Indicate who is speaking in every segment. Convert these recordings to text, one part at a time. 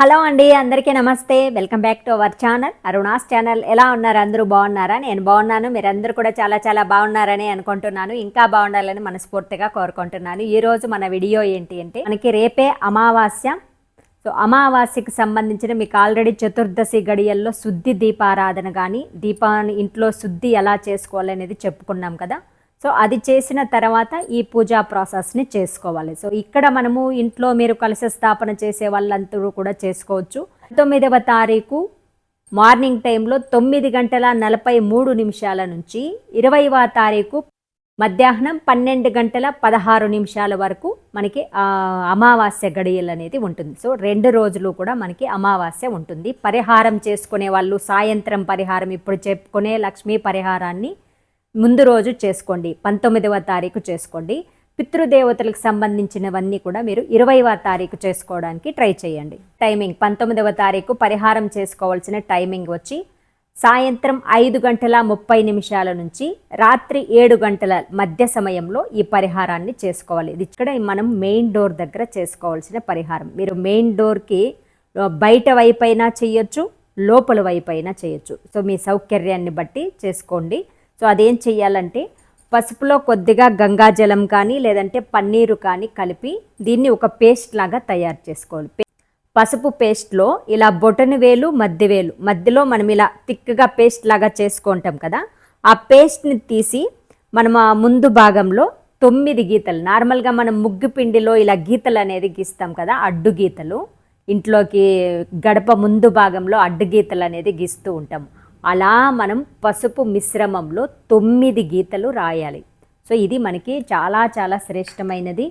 Speaker 1: Hello అండి అందరికీ నమస్తే. Welcome back to our channel. Aruna's channel. ఎలా ఉన్నారు? అందరూ బాగున్నారా? నేను బాగున్నాను. మీరందరూ కూడా చాలా చాలా బాగున్నారని అనుకుంటున్నాను. ఇంకా బాగుండాలని మనస్ఫూర్తిగా కోరుకుంటున్నాను. ఈరోజు మన వీడియో ఏంటి అంటే మనకి రేపే అమావాస్య. సో అమావాస్యకి సంబంధించిన మీకు ఆల్రెడీ చతుర్దశి గడియల్లో శుద్ధి దీపారాధన కానీ దీపాన్ని ఇంట్లో శుద్ధి ఎలా చేసుకోవాలనేది చెప్పుకున్నాం కదా. సో అది చేసిన తర్వాత ఈ పూజా ప్రాసెస్ని చేసుకోవాలి. సో ఇక్కడ మనము ఇంట్లో మీరు కలశ స్థాపన చేసే వాళ్ళందరూ కూడా చేసుకోవచ్చు. తొమ్మిదవ తారీఖు మార్నింగ్ టైంలో తొమ్మిది గంటల నలభై మూడు నిమిషాల నుంచి ఇరవైవ తారీఖు మధ్యాహ్నం పన్నెండు గంటల పదహారు నిమిషాల వరకు మనకి అమావాస్య గడియలు అనేది ఉంటుంది. సో రెండు రోజులు కూడా మనకి అమావాస్య ఉంటుంది. పరిహారం చేసుకునే వాళ్ళు సాయంత్రం పరిహారం ఇప్పుడు చెప్పుకునే లక్ష్మీ పరిహారాన్ని ముందు రోజు చేసుకోండి. పంతొమ్మిదవ తారీఖు చేసుకోండి. పితృదేవతలకు సంబంధించినవన్నీ కూడా మీరు ఇరవైవ తారీఖు చేసుకోవడానికి ట్రై చేయండి. టైమింగ్ పంతొమ్మిదవ తారీఖు పరిహారం చేసుకోవాల్సిన టైమింగ్ వచ్చి సాయంత్రం ఐదు గంటల ముప్పై నిమిషాల నుంచి రాత్రి ఏడు గంటల మధ్య సమయంలో ఈ పరిహారాన్ని చేసుకోవాలి. ఇది ఇక్కడ మనం మెయిన్ డోర్ దగ్గర చేసుకోవాల్సిన పరిహారం. మీరు మెయిన్ డోర్కి బయట వైపైనా చేయొచ్చు లోపల వైపైనా చేయొచ్చు. సో మీ సౌకర్యాన్ని బట్టి చేసుకోండి. సో అదేం చెయ్యాలంటే పసుపులో కొద్దిగా గంగాజలం కానీ లేదంటే పన్నీరు కానీ కలిపి దీన్ని ఒక పేస్ట్ లాగా తయారు చేసుకోవాలి. పసుపు పేస్ట్లో ఇలా బొటను వేలు మధ్య వేలు మధ్యలో మనం ఇలా తిక్కగా పేస్ట్ లాగా చేసుకుంటాం కదా ఆ పేస్ట్ని తీసి మనం ఆ ముందు భాగంలో తొమ్మిది గీతలు నార్మల్గా మనం ముగ్గు పిండిలో ఇలా గీతలు అనేది గీస్తాం కదా అడ్డు గీతలు ఇంట్లోకి గడప ముందు భాగంలో అడ్డు గీతలు అనేది గీస్తూ ఉంటాం అలా మనం పసుపు మిశ్రమంలో తొమ్మిది గీతలు రాయాలి. సో ఇది మనకి చాలా చాలా శ్రేష్టమైనది.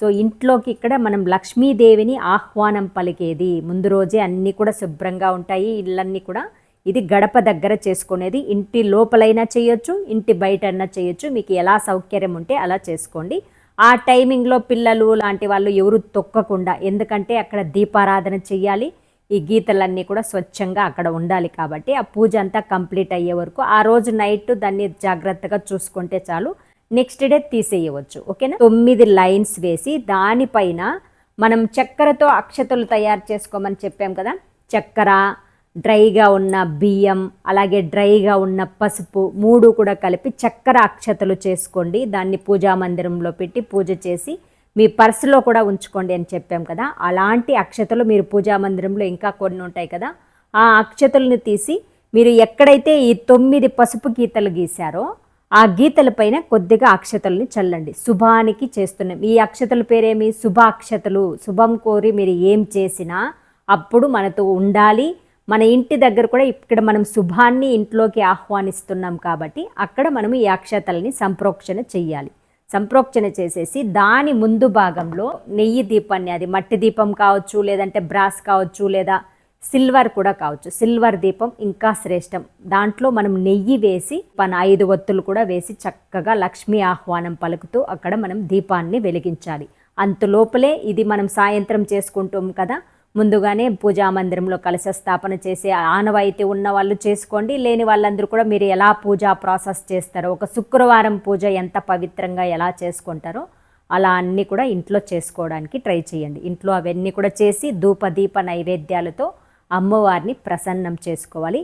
Speaker 1: సో ఇంట్లోకి ఇక్కడ మనం లక్ష్మీదేవిని ఆహ్వానం పలికేది. ముందు రోజే అన్నీ కూడా శుభ్రంగా ఉంటాయి ఇళ్ళన్నీ కూడా. ఇది గడప దగ్గర చేసుకునేది. ఇంటి లోపలైనా చేయొచ్చు ఇంటి బయట అయినా చేయొచ్చు. మీకు ఎలా సౌకర్యం ఉంటే అలా చేసుకోండి. ఆ టైమింగ్లో పిల్లలు లాంటి వాళ్ళు ఎవరు తొక్కకుండా ఎందుకంటే అక్కడ దీపారాధన చేయాలి. ఈ గీతలన్నీ కూడా స్వచ్ఛంగా అక్కడ ఉండాలి కాబట్టి ఆ పూజ అంతా కంప్లీట్ అయ్యే వరకు ఆ రోజు నైట్ దాన్ని జాగ్రత్తగా చూసుకుంటే చాలు. నెక్స్ట్ డే తీసేయవచ్చు. ఓకేనా? తొమ్మిది లైన్స్ వేసి దానిపైన మనం చక్కెరతో అక్షతలు తయారు చేసుకోమని చెప్పాం కదా? చక్కెర డ్రైగా ఉన్న బియ్యం అలాగే డ్రైగా ఉన్న పసుపు మూడు కూడా కలిపి చక్కెర అక్షతలు చేసుకోండి. దాన్ని పూజా మందిరంలో పెట్టి పూజ చేసి మీ పర్సులో కూడా ఉంచుకోండి అని చెప్పాం కదా. అలాంటి అక్షతలు మీరు పూజా మందిరంలో ఇంకా కొన్ని ఉంటాయి కదా. ఆ అక్షతలను తీసి మీరు ఎక్కడైతే ఈ తొమ్మిది పసుపు గీతలు గీశారో ఆ గీతలపైన కొద్దిగా అక్షతల్ని చల్లండి. శుభానికి చేస్తున్నాం. ఈ అక్షతల పేరేమి? శుభాక్షతలు. శుభం కోరి మీరు ఏం చేసినా అప్పుడు మనతో ఉండాలి. మన ఇంటి దగ్గర కూడా ఇక్కడ మనం శుభాన్ని ఇంట్లోకి ఆహ్వానిస్తున్నాం కాబట్టి అక్కడ మనం ఈ అక్షతల్ని సంప్రోక్షణ చెయ్యాలి. సంప్రోక్షణ చేసేసి దాని ముందు భాగంలో నెయ్యి దీపాన్ని అది మట్టి దీపం కావచ్చు లేదంటే బ్రాస్ కావచ్చు లేదా సిల్వర్ కూడా కావచ్చు. సిల్వర్ దీపం ఇంకా శ్రేష్టం. దాంట్లో మనం నెయ్యి వేసి మన ఐదు ఒత్తులు కూడా వేసి చక్కగా లక్ష్మీ ఆహ్వానం పలుకుతూ అక్కడ మనం దీపాన్ని వెలిగించాలి. అంతలోపలే ఇది మనం సాయంత్రం చేసుకుంటాం కదా ముందుగానే పూజా మందిరంలో కలశ స్థాపన చేసే ఆనవాయితీ ఉన్న వాళ్ళు చేసుకోండి. లేని వాళ్ళందరూ కూడా మీరు ఎలా పూజా ప్రాసెస్ చేస్తారో ఒక శుక్రవారం పూజ ఎంత పవిత్రంగా ఎలా చేసుకుంటారో అలా అన్నీ కూడా ఇంట్లో చేసుకోవడానికి ట్రై చేయండి. ఇంట్లో అవన్నీ కూడా చేసి ధూప దీప నైవేద్యాలతో అమ్మవారిని ప్రసన్నం చేసుకోవాలి.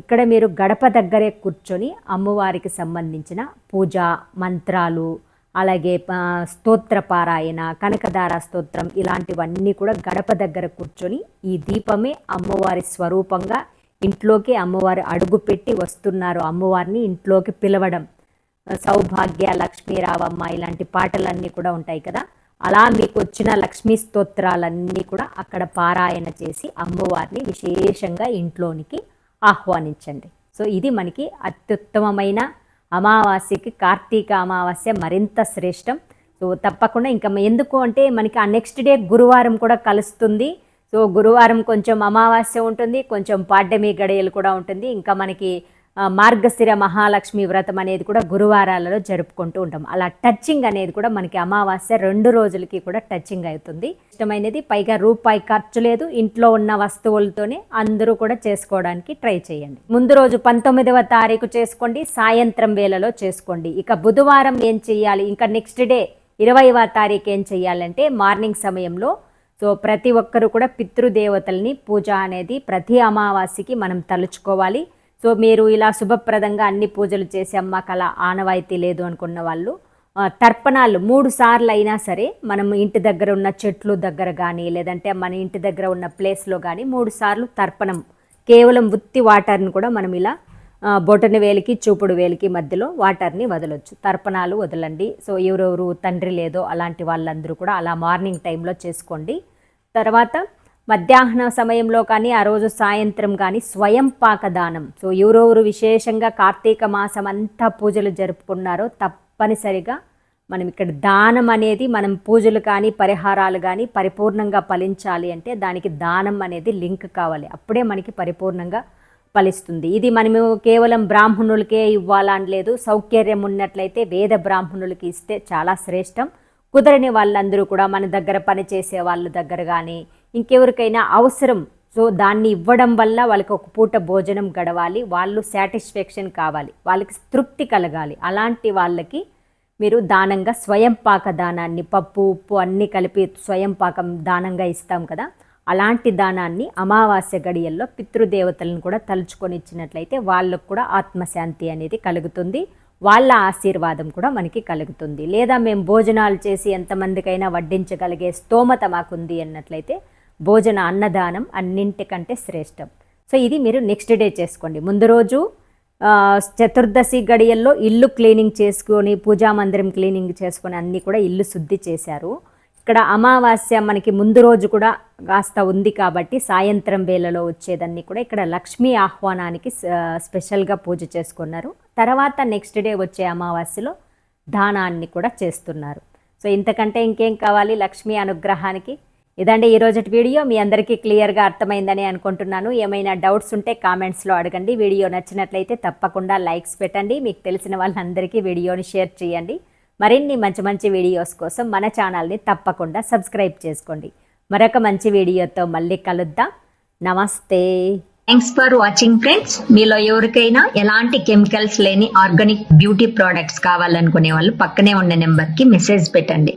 Speaker 1: ఇక్కడ మీరు గడప దగ్గరే కూర్చొని అమ్మవారికి సంబంధించిన పూజ మంత్రాలు అలాగే స్తోత్ర పారాయణ కనకదార స్తోత్రం ఇలాంటివన్నీ కూడా గడప దగ్గర కూర్చొని ఈ దీపమే అమ్మవారి స్వరూపంగా ఇంట్లోకి అమ్మవారు అడుగుపెట్టి వస్తున్నారు. అమ్మవారిని ఇంట్లోకి పిలవడం. సౌభాగ్య లక్ష్మీ రావమ్మ ఇలాంటి పాటలన్నీ కూడా ఉంటాయి కదా. అలా మీకు వచ్చిన లక్ష్మీ స్తోత్రాలన్నీ కూడా అక్కడ పారాయణ చేసి అమ్మవారిని విశేషంగా ఇంట్లోనికి ఆహ్వానించండి. సో ఇది మనకి అత్యుత్తమమైన అమావాస్యకి కార్తీక అమావాస్య మరింత శ్రేష్టం. సో తప్పకుండా ఇంకా ఎందుకు అంటే మనకి ఆ నెక్స్ట్ డే గురువారం కూడా కలుస్తుంది. సో గురువారం కొంచెం అమావాస్య ఉంటుంది కొంచెం పాడ్యమి గడియలు కూడా ఉంటుంది. ఇంకా మనకి మార్గశిర మహాలక్ష్మి వ్రతం అనేది కూడా గురువారాలలో జరుపుకుంటూ ఉంటాం. అలా టచింగ్ అనేది కూడా మనకి అమావాస్య రెండు రోజులకి కూడా టచింగ్ అవుతుంది. ఇష్టమైనది పైగా రూపాయి ఖర్చు లేదు. ఇంట్లో ఉన్న వస్తువులతోనే అందరూ కూడా చేసుకోవడానికి ట్రై చేయండి. ముందు రోజు పంతొమ్మిదవ తారీఖు చేసుకోండి. సాయంత్రం వేళలో చేసుకోండి. ఇక బుధవారం ఏం చెయ్యాలి ఇంకా నెక్స్ట్ డే ఇరవైవ తారీఖు ఏం చెయ్యాలంటే మార్నింగ్ సమయంలో సో ప్రతి ఒక్కరు కూడా పితృదేవతల్ని పూజ అనేది ప్రతి అమావాస్యకి మనం తలుచుకోవాలి. సో మీరు ఇలా శుభప్రదంగా అన్ని పూజలు చేసి అమ్మకి అలా ఆనవాయితీ లేదు అనుకున్న వాళ్ళు తర్పణాలు మూడు సార్లు అయినా సరే మనం ఇంటి దగ్గర ఉన్న చెట్లు దగ్గర కానీ లేదంటే మన ఇంటి దగ్గర ఉన్న ప్లేస్లో కానీ మూడు సార్లు తర్పణం కేవలం ఉత్తి వాటర్ని కూడా మనం ఇలా బొటని బొటన వేలికి చూపుడు వేలికి మధ్యలో వాటర్ని వదలొచ్చు. తర్పణాలు వదలండి. సో ఎవరెవరు తండ్రి లేదో అలాంటి వాళ్ళందరూ కూడా అలా మార్నింగ్ టైంలో చేసుకోండి. తర్వాత మధ్యాహ్న సమయంలో కానీ ఆ రోజు సాయంత్రం కానీ స్వయం పాక దానం సో ఎవరెవరు విశేషంగా కార్తీక మాసం అంతా పూజలు జరుపుకున్నారో తప్పనిసరిగా మనం ఇక్కడ దానం అనేది మనం పూజలు కానీ పరిహారాలు కానీ పరిపూర్ణంగా ఫలించాలి అంటే దానికి దానం అనేది లింక్ కావాలి. అప్పుడే మనకి పరిపూర్ణంగా ఫలిస్తుంది. ఇది మనము కేవలం బ్రాహ్మణులకే ఇవ్వాలని లేదు సౌకర్యం ఉన్నట్లయితే వేద బ్రాహ్మణులకి ఇస్తే చాలా శ్రేష్టం. కుదరని వాళ్ళందరూ కూడా మన దగ్గర పనిచేసే వాళ్ళ దగ్గర కానీ ఇంకెవరికైనా అవసరం. సో దాన్ని ఇవ్వడం వల్ల వాళ్ళకి ఒక పూట భోజనం గడవాలి. వాళ్ళు సాటిస్ఫాక్షన్ కావాలి. వాళ్ళకి తృప్తి కలగాలి. అలాంటి వాళ్ళకి మీరు దానంగా స్వయం పాక దానాన్ని పప్పు ఉప్పు అన్నీ కలిపి స్వయం పాకం దానంగా ఇస్తాం కదా. అలాంటి దానాన్ని అమావాస్య గడియల్లో పితృదేవతలను కూడా తలుచుకొని ఇచ్చినట్లయితే వాళ్ళకు కూడా ఆత్మశాంతి అనేది కలుగుతుంది. వాళ్ళ ఆశీర్వాదం కూడా మనకి కలుగుతుంది. లేదా మేము భోజనాలు చేసి ఎంతమందికైనా వడ్డించగలిగే స్తోమత మాకుంది అన్నట్లయితే భోజన అన్నదానం అన్నింటికంటే శ్రేష్టం. సో ఇది మీరు నెక్స్ట్ డే చేసుకోండి. ముందు రోజు చతుర్దశి గడియల్లో ఇల్లు క్లీనింగ్ చేసుకొని పూజా మందిరం క్లీనింగ్ చేసుకొని అన్నీ కూడా ఇల్లు శుద్ధి చేశారు. ఇక్కడ అమావాస్య మనకి ముందు రోజు కూడా కాస్త ఉంది కాబట్టి సాయంత్రం వేళలో వచ్చేదన్నీ కూడా ఇక్కడ లక్ష్మీ ఆహ్వానానికి స్పెషల్గా పూజ చేసుకున్నారు. తర్వాత నెక్స్ట్ డే వచ్చే అమావాస్యలో దానాన్ని కూడా చేస్తున్నారు. సో ఇంతకంటే ఇంకేం కావాలి? లక్ష్మీ అనుగ్రహానికి ఇదండి ఈ వీడియో. మీ అందరికీ క్లియర్గా అర్థమైందని అనుకుంటున్నాను. ఏమైనా డౌట్స్ ఉంటే కామెంట్స్లో అడగండి. వీడియో నచ్చినట్లయితే తప్పకుండా లైక్స్ పెట్టండి. మీకు తెలిసిన వాళ్ళందరికీ వీడియోని షేర్ చేయండి. మరిన్ని మంచి మంచి వీడియోస్ కోసం మన ఛానల్ని తప్పకుండా సబ్స్క్రైబ్ చేసుకోండి. మరొక మంచి వీడియోతో మళ్ళీ కలుద్దాం. నమస్తే.
Speaker 2: థ్యాంక్స్ ఫర్ వాచింగ్ ఫ్రెండ్స్ మీలో ఎవరికైనా ఎలాంటి కెమికల్స్ లేని ఆర్గానిక్ బ్యూటీ ప్రోడక్ట్స్ కావాలనుకునే వాళ్ళు పక్కనే ఉన్న నెంబర్కి మెసేజ్ పెట్టండి.